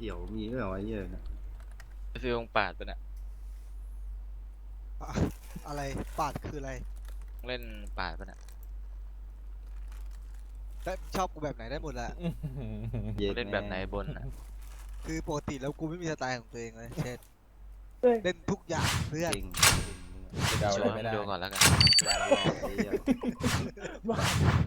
ขียวมีด้วยเหรอไอ้เหี้ยเนี่ยไอ้ฟิวมึงปาดไปะเนะอะอะไรปาดคืออะไรเล่นปาดไปะเนะได้ชอบกูแบบไหนได้หมดแหละ ย็เล่นแบบไหนบนนะคือปกติแล้วกูไม่มีสไตล์ของตัวเองเลยเช่นเฮ้ย เล่นทุกอย่างเพื่อนเก่งเดาโชอะไรว์ให้ไม่มึงได้ดูก่อนแล้วกันไอ้เหี้ยบ้า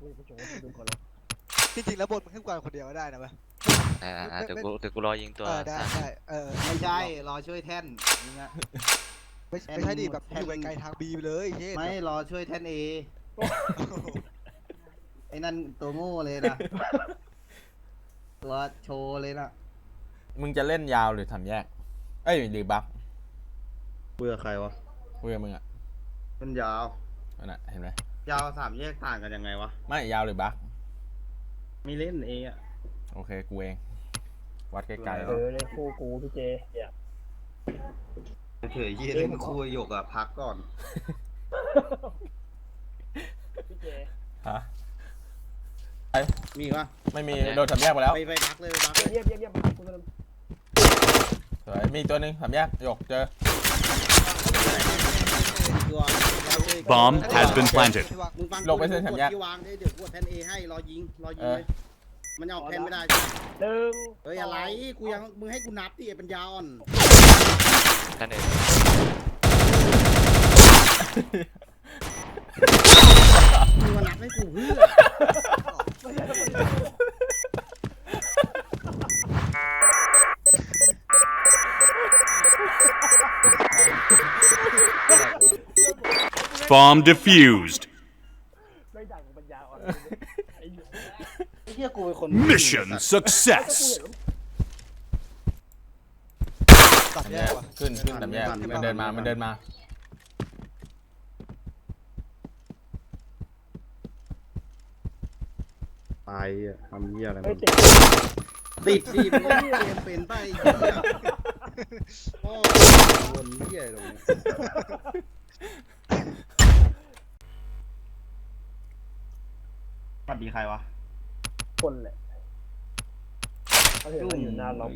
กูจะไปโชว์ให้ดูก่อนเลยจริงๆแล้วบนมันขึ้นกว่าคนเดียวก็ได้นะเว้ย อ่าอ่าไม่เดี๋ยวไม่กูเดี๋ยวกูรอยิงตัวเออได้สั้นได้เออไม่ใช่รอช่วยแท่นนี่นะ ไม่แทนไม่ใช่ดิแบบแทอนยู่ไกลๆทางบีไปเลยเช่นไม่รอช่วยแท่นเอไอ้นั่นตัวโง่เลยนะ ตัวโชว์เลยนะมึงจะเล่นยาวหรือทำแยก เอ้ยหรือบัฟเบื่อใครวะคุยกับมึงอะมันยาว นั่นน่ะเห็นไหมยาวสามแยกต่างกันยังไงวะ ไม่ยาวหรือบัฟไม่เล่นเออะ โอเค กูเอง วัดใกล้ๆเอแล้วอในคู่กูพี่เจเนี่ยเฉยๆยี่เล่นคู่หยกอะพักก่อน พี่เจฮะมีปะไม่มีโดนทำแยกไปแล้วไปไปพักเลยไปพักเลยเยี่ยมเยี่ยมเยี่ยมกูจะสวยมีอีกตัวหนึ่งทำแยกหยกเจอตัว Bomb has been planted. ที่วางมึงฟังลงไปเส้นสามแยกที่วางได้เดี๋ยวกดแทนเอให้รอยิงรอยิงเออเลย มันยังออกแทนไม่ได้หนึ่งเฮ้ยอะไรกูยังมึงให้กูนับดิไอ้ปัญญาอ่อนท่านเองมึงมานับให้กูเพื่อ Bomb defused. ไม่ดังปัญญาอ่อนไอ้เหี้ย ไอ้เหี้ยกูเป็นคน Mission กู success. เห็นตัดทำแยแยกกว่ะขึ้นขึ้นทำแยกมันเดินมา มันเดินมาไปอะทำเหี้ยอะไรไอ้มันติดติดดิมึงเล่นเกมเป็นไปไอ้เหี้ยพ่อวนเหี้ยตรงนี้สวัสดีใครวะ คนแหละเขาเห็นเราอยู่หน้าเรา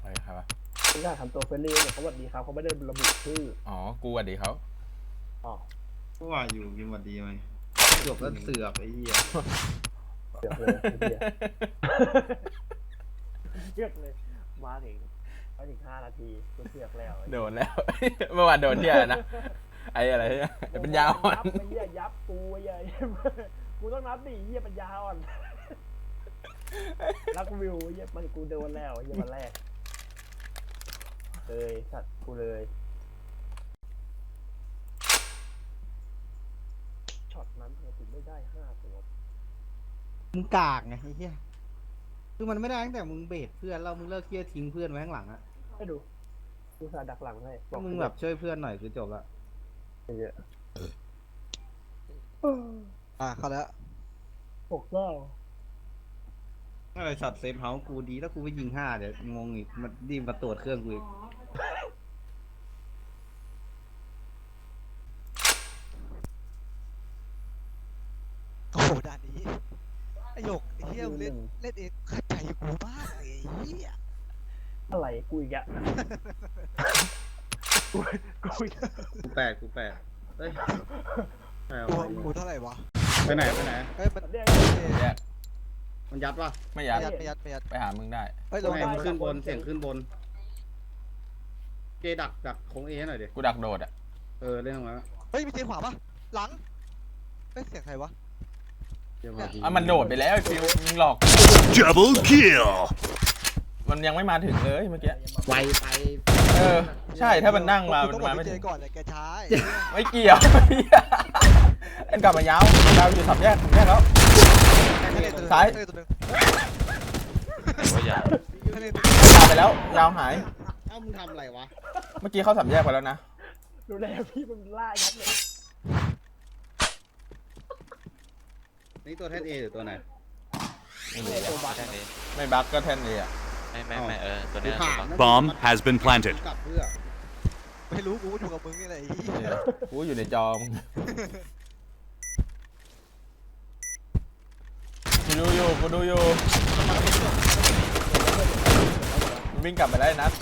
ใครครับวะไม่กล้าทำตัวเฟรนลี่เนี่ยเขาสวัสดีครับเขาไม่ได้ระบุชื่ออ๋อ กูสวัสดีเขาอ๋อกูว่าอยู่กินสวัสดีไหมจบแล้วเสือกไอ้เหี้ยเสือกเลยไอ้เหี้ยเสือกเลย มาถึงมาถึงห้านาทีกูเสือกแล้วโดนแล้ว เมื่อวานโดนที่อะไรนะไอ้อะไรเนี่ยไอ้เป็นยาวอ่อนยับไอ้เหี้ยยับกูไอ้เหี้ย กูต้องนับดิไอ้เหี้ยปัญญาอ่อน รักวิวไอ้เหี้ยมันกูโดนแล้วไอ้เหี้ยวันแรก เลยสัตว์กูเลย ช็อตนั้นทำไมถึงไม่ได้ห้าตัวมึงกากไงไอ้เหี้ยคือมันไม่ได้ตั้งแต่มึงเบรดเพื่อนแล้วมึงเลิกเคียทิ้งเพื่อนไว้ข้างหลังอะให้ดู กูสาดักหลังให้ถ้ามึงแบบช่วยเพื่อนหน่อยคือจบละ เยอะ อะเข้าแล้วหกเก้าอะไรช็อตเซฟเฮาส์กูดีแล้วกูไปยิงห้าเดี๋ยวงงอีกมันดีมาตรวจเครื่องกูอีกโอ้โหด่านนี้ไอหยกไอ้เหี้ยมึงเล่นเล่นเองเข้าใจกูมากเลยไอ้เหี้ยอะไรกูอีกอะกูกูอีกอะกูแปดกูแปดเฮ้ยใช่เอากูไปกูเท่าไหร่วะ ไปไหนไปไหน เฮ้ยมันเรียกแยกมันยัดป่ะไม่ไม่ยัดยัดไม่ยัดไม่ยัดไปหามึงได้ เฮ้ยตลรงงไหนมามันขึ้นบนเสียงขึ้นบนเจดักดักของเอหน่อยดิ กูดักโดดอะเออเล่นตรงนั้นเฮ้ยมีเสียงขวาปะหลังเฮ้ยเสียงใครวะ เดี๋ยวมายิงอะมันโดดไปแล้วไอ้ฟิวมึงหลอก Double kill. มันยังไม่มาถึงเลยเมื่อกี้ ไวไป เออ ใช่ถ้ามันนั่งมากูมันต้องบอมากไม่พี่เจถึง ก่อนเลยแกช้าไอ้เหี้ยไม่เกี่ยวเอ็นกลับมายาวยาวอยู่สับแยกสับแยกแล้วทะเลตัวหนึ่งซ้ายทะเลตัวหนึ่งว่าอย่าทะเลตัวหนึ่งยาวไปแล้วยาวหาย เอ้ามึงทำอะไรวะเมื่อกี้เข้าสับแยกไปแล้วนะ ดูแลพี่มันล่ายับเลยนี่ตัวแท่นเอหรือตัวไหนไม่มีตัวบัตรท่านเองไม่บักก็แทนเลยอะ ไม่ไม่ไม่เออตัวกูเนี้ยผ่าตัวนบัก Bomb has been planted. กลับเพื่อไม่รู้กูก็อยู่กับมึงนี่แหละไอ้เหี้ยเนี่ยกูอยู่ในจอมึงกูดูอยู่กูดูอยู่วิ่งกลับไปแล้วไอ้นัท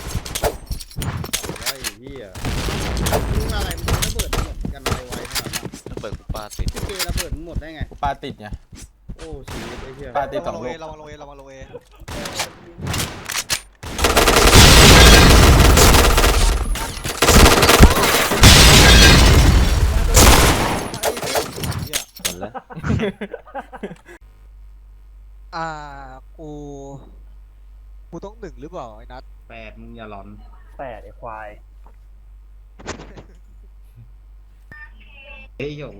ไอ้เหี้ยมึงอะไรมึงระเบิดหมดกันอะไรไว้ขนาดนั้นต้องเปิดกูปาติดพี่เกระเบิดมึงหมดได้ไง กูปาติดไงโอ้ชีวิตไอ้เหี้ยปาติดสองระวังลูเอกระวังโลเอระวังโลเอ หมดแล้วอ่า กู กูต้องหนึ่งหรือเปล่าไอ้นัทแปดมึงอย่าหลอน แปดไอ้ควาย เอ้ยหยง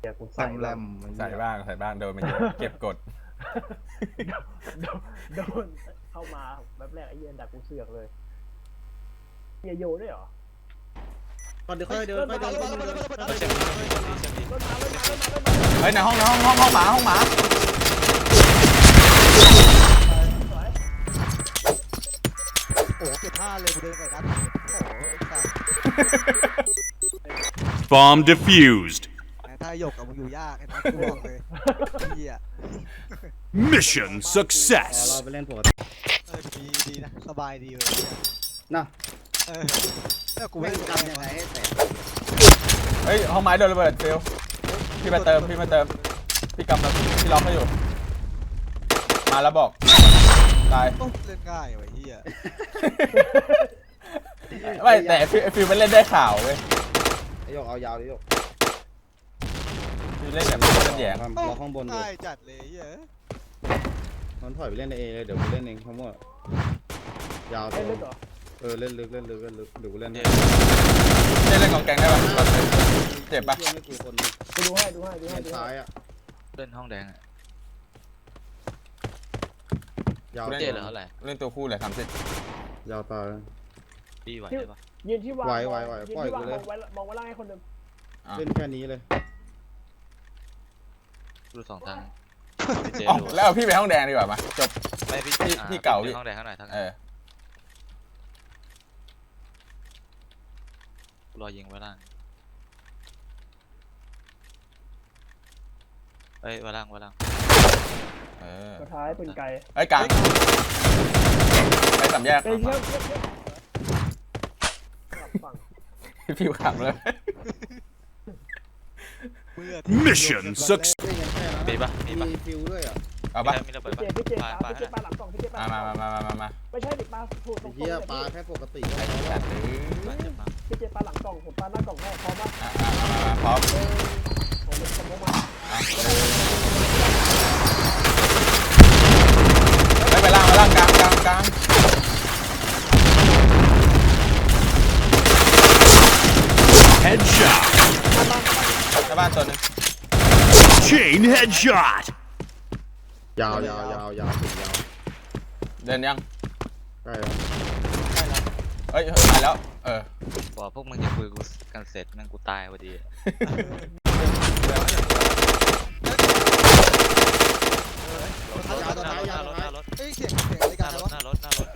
เดี๋ยวกูใส่ใส่แรแรมมใส่บ้างใส่บ้างโดนมันเยอะเก็บกด โดนโดนเข้ามาแบบแรกไอ้เหี้ย็นดักกูเสือกเลยเฮียโยด้วยเหรอ ก่อนเดี๋ยวค่อยเดินค่อยเดินค่อยเดินค่อยเดินรถมารถมารถมารถมาเฮ้ยในห้องในห้องห้องห้องหมาห้องหมาสวยโอ้โหเก็บผ้าเลยกูเดินกับไอ้นัทโอ้โหไอ้สัส Bomb defused. แม่ถ้าหยกกับมึงอยู่ยากไอ้นัทกูบอกเลยเฮีย Mission อ๋อเรา success. ไปเล่นปกติเออดีดีนะสบายดีเลยนะ เออเออกูกูไม่ไม่ได้ทำยังไงให้แตกเฮ้ยห้องไม้โดนระเบิดฟิลพี่มาเติมพี่มาเติมพี่กำลังพี่ล็อกให้อยู่ มาแล้วบอกตายโอ้เล่นง่ายว่ะเฮียไม่แต่ฟิลฟิลมันเล่นได้ข่าวเว้ยไอ้หยกเอายาวดิหยกฟิลเล่นแบบมันเป็นแหยงล็อกข้างบนดูง่ายจัดเลยเฮียมันถอยไปเล่นในเอเลยเดี๋ยวกูเล่นเองทั้งหมดยาวเล่นลึกเหรอ เออเล่นลึกเล่นลึกเล่นลึกเดี๋ยวกูเล่นให้เล่นเล่นกองแกงได้ปะเจ็บปะเชื่อไม่กูคนหนึ่งกูดูให้ดูให้ดูให้เล่นดูซ้าให้ยอะเล่นห้องแดงอะยาวเจ๊เหลือเท่าไหร่เล่นตัวคู่เลยสามสิบยาวตายพี่ไหวใช่ปะยืนที่วางไหวไหวไหวยืนปล่อยที่วากูงเลย มองไว้มองไว้ล่างให้คนหนึ่งอะเล่นแค่นี้เลยดูสองทางเจ๊อ๋อดูแล้วเอาพี่ไปห้องแดงดีกว่ามาจบ ไม่พี่พี่อ่พี่เก่าพี่ ห้องแดงข้างไหนทั้งเอนั้นอ รอยิงไว้ล่างเอ้ยไว้ล่างไว้ล่างเออสุดท้ายปืนไกลไอ้ยกลางไปสามแยกเอ้ยเชี่ยวเชี่ยวเชี่ยวกลับฝั่งพี่ขับเลยเมื่อ Mission success. เล่นกันแค่นั้นมีปะมีปะมีฟิวด้วยอะเอามีปะมีระเบิดพี่ปะเจพี่เจปาปาปาพี่เจปาหลังกล่องพี่เจปาหมาลังกมาล่องมามามามาไม่ใช่ดิปาถูกตรไอ้งเหี้ยๆปลาเลยแค่ปกติไอ้สัตว์เอ้ยปาเจ็บมาก พี่เจปลาหลังกล่องผมปลาหน้ากล่องให้พร้อมป่ะอะมาพร้อมเออผมเป็นสมมติมาไม่ไปล่างไปล่างกลางกลางกลาง Headshot. หน้าบ้านตัวหนึง Chain headshot. ยาวยาวยาวยาวถึงยาวเดินยังใกล้แล้วเอ้ยตายแล้ว เออ บอกพวกมึงจะคุยกูกันเสร็จแม่งกูตายพอดียาวตัวท้ายยาวหตัวน้าท้ารถเอ้ยเสียงเสียงอะไรหกัน้านรวะหน้ารถหน้ารถ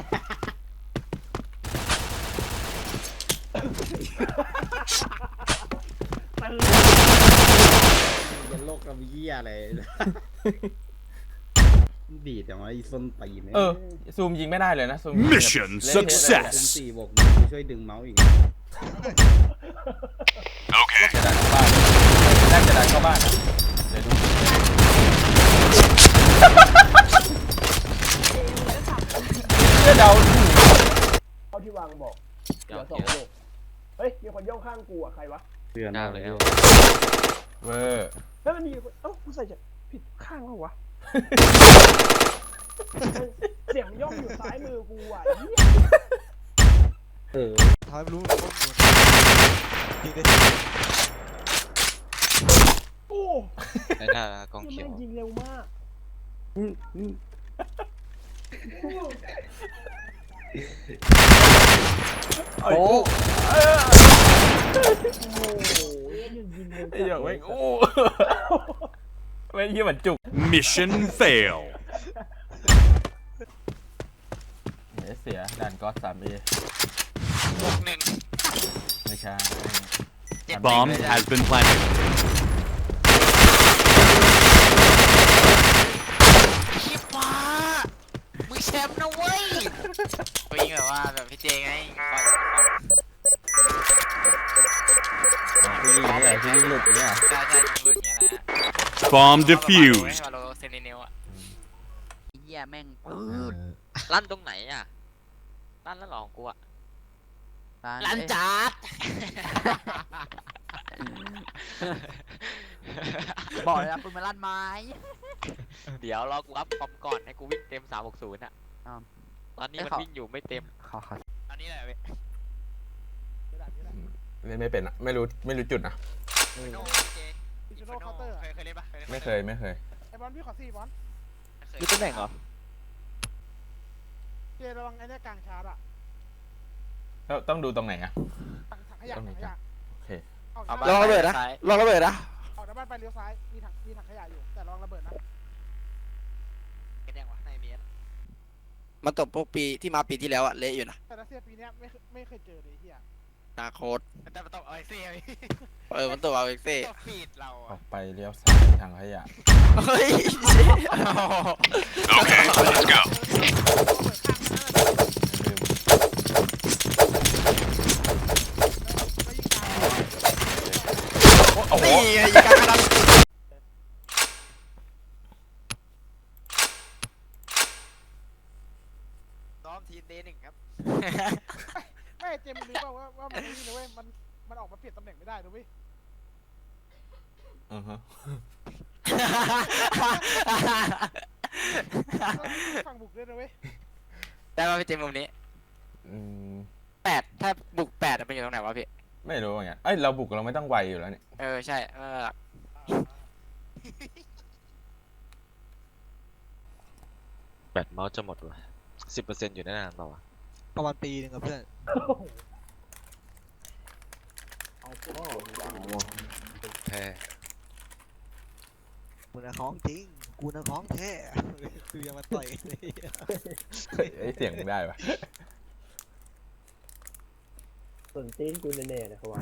ยันโลกกับเหี้ยอะไร ดีดอย่างไรส้นตีนเออ ซูมยิงไม่ได้เลยนะ ซูม Mission เล่นเทสเลย success เป็นสี่บวกหนึ่งกูช่วยดึงเมาส์อีก Okay. จะดันเข้าบ้านแรกจะดันเข้าบ้านนะเดี๋ยวดูเชื่อเดาถูกเอาที่วางบอกเหยาลืวอสองเยอะลูกเฮ้ย มีคนย่องข้างกูอะ ใครวะเตือนยาวเลยเอา เวอร์เฮ้ยมันมีคนเอ้ากูใส่จะผิดข้างแล้ววะ เสียงย่องอยู่ซ้ายมือกูอะไอ้เหี้ยเออทำให้รู้ว่ามึงยิงได้โอ้ในหน้ากองยเขียว แม่งยิงเร็วมากโอ้โอ้ยยิงเร็วไอ้เหี้ยไม่งโอ้ไม่งเหี้ยเหมือนจุก Mission fail. เดี๋ยวเสียด่านก็สามเอไม่ใช่ Bomb has been planted. ชิบฟ้ามึงแชชมป์นะเว้ยวิ่งแบบว่าแบบพี่เจไงคอยพี่ยิงเนี่ยพี่ยิงหลุดเนี่ย ใช่ใช่ Bomb defused. วาโลเซนิเนลอะเหี้ยแม่งเอปืดอลั่นตรงไหนอะลั่นแล้วหรอของกูอะลันจัดบอกเลยนะปืนมาลั่นไม้ เดี๋ยวรอกูอัพคอมก่อนให้กูวิ่งเต็ม 360อะอ้าวตอนนี้มันวิ่งอยู่ไม่เต็มขอขออันนี้แหละเว้ยเล่นไม่เป็นอะไม่รู้ไม่รู้จุดนะโน่เจ ดิจิทัลเคาน์เตอร์เคยเคยเล่นปะล่นปะไม่เคยไม่เคย ไอ้บอลพี่ขอสี่บอลเคยคือตำแหน่งเหรอ เจระวังไอ้เนี่ยกลางชาร์จอะแล้วต้องดูตรงไหนอะ ถังถังขยะตรงไหนถังขยะโอเค ออกเอาจากบ้าบ้านนระเบิดนะ ลองระเบิดนะ ออกจากบ้านไปเลี้ยวซ้ายมีถังมีถังขยะอยู่ แต่ระวังระเบิดนะเป็นยังวะในเมียนมันตบพวกปีที่มาปีที่แล้วอะเละอยู่นะแต่รัสเซียปีเนี้ยไม่เคยไม่เคยเจอเลยไอ้เฮีย นาโคตแต่มันต้องเอาไอ้เซ่ไว้เออมันตบเอาเอ็กเซ่ต้องฟีดเราออะอกไปเลี้ยวซ้ายทางขยะ เฮ้ย Okay, let's go. ลืม ไม่ยิงตาย โอ้โห นี่ไงยิงกลางกระดาน ซ้อมทีมเดย์หนึ่งครับ ไม่เจมส์รู้เปล่าว่าว่ามันนี่นะเว้ย มันมันออกมาเปลี่ยนตำแหน่งไม่ได้นะเว้ย อือฮะ ฝั่งบุกด้วยนะเว้ยได้ป่ะพี่เจมส์มุมนี้อืมแปดถ้าบุกแปดอะเป็นอยู่ตรงไหนวะพี่ไม่รู้เหมือนกันเอ้ยเราบุกเราไม่ต้องไวอยู่แล้วนี่เออใช่เออแบตเมาส์จะหมดว่ะสิบเปอร์เซ็นต์อยู่ได้นานเปล่าวะประมาณปีหนึงกับเพื่อน เอาพวกแพ้ กูนะของจริง กูนะของแท้คือยังมาต่อยเลยเฮ้ยไอ้เสียงมึงได้ปะส่วนตีนกูแน่ๆเลยเขาว่า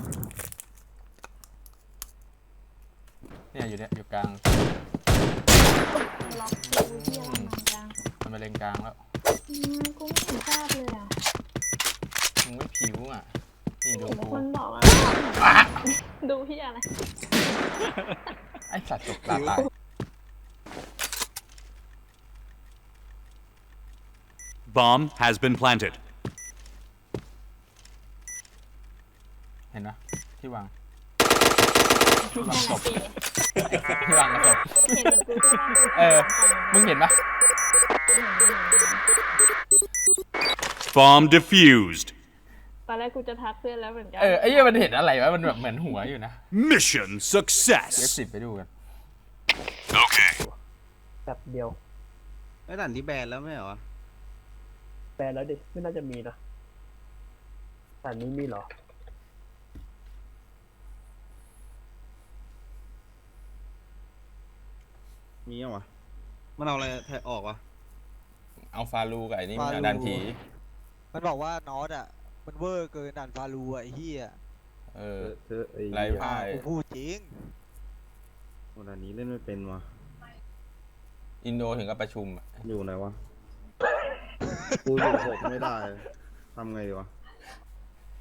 เนี่ยอยู่เนี่ยอยู่กลางล็อกคิวที่อะไรมาจังมันมาเลงกลางแล้วอืมกูไม่เห็นทราบเลยอะมึงไม่ผิวอะนี่ดูเห็นกูคนบอกอะดูที่อะไรไอ้สัตว์ตกตาตาย Bomb has been planted. เห็นปะที่วาง นั่นแหละสิที่วางกระสอบเห็นเหมือนกูใช่ปะกูเออ มึงเห็นปะเห็นอยู่ Bomb defused. ตอนแรกกูจะทักเพื่อนแล้วเหมือนกัน เออไอ้เหี้ยมันเห็นอะไรวะ มันแบบเหมือนหัวอยู่นะ Mission เอฟ success. สิบไปดูกัน Okay. แบบเดียว ไอ้ด่านที่แบนแล้วไม่เหรอ แปลแล้วดิ ไม่น่าจะมีนะแต่นี้มีเหรอ มีเหรอวะมันเอาอะไรแทะออกวะ เอาฟาลูกับไอ้นี่มันฟาลูดันผี มันบอกว่านอตอะ มันเวอร์เกินด่านฟารูอะไอ้เหี้ยเออเธอไอ้ไร้พ่ายกูพูดจริงด่านนี้เล่นไม่เป็นวะ อินโดถึงกับประชุมอะอยู่ไหนวะ กูอยู่หกไม่ได้ทำไงดีวะ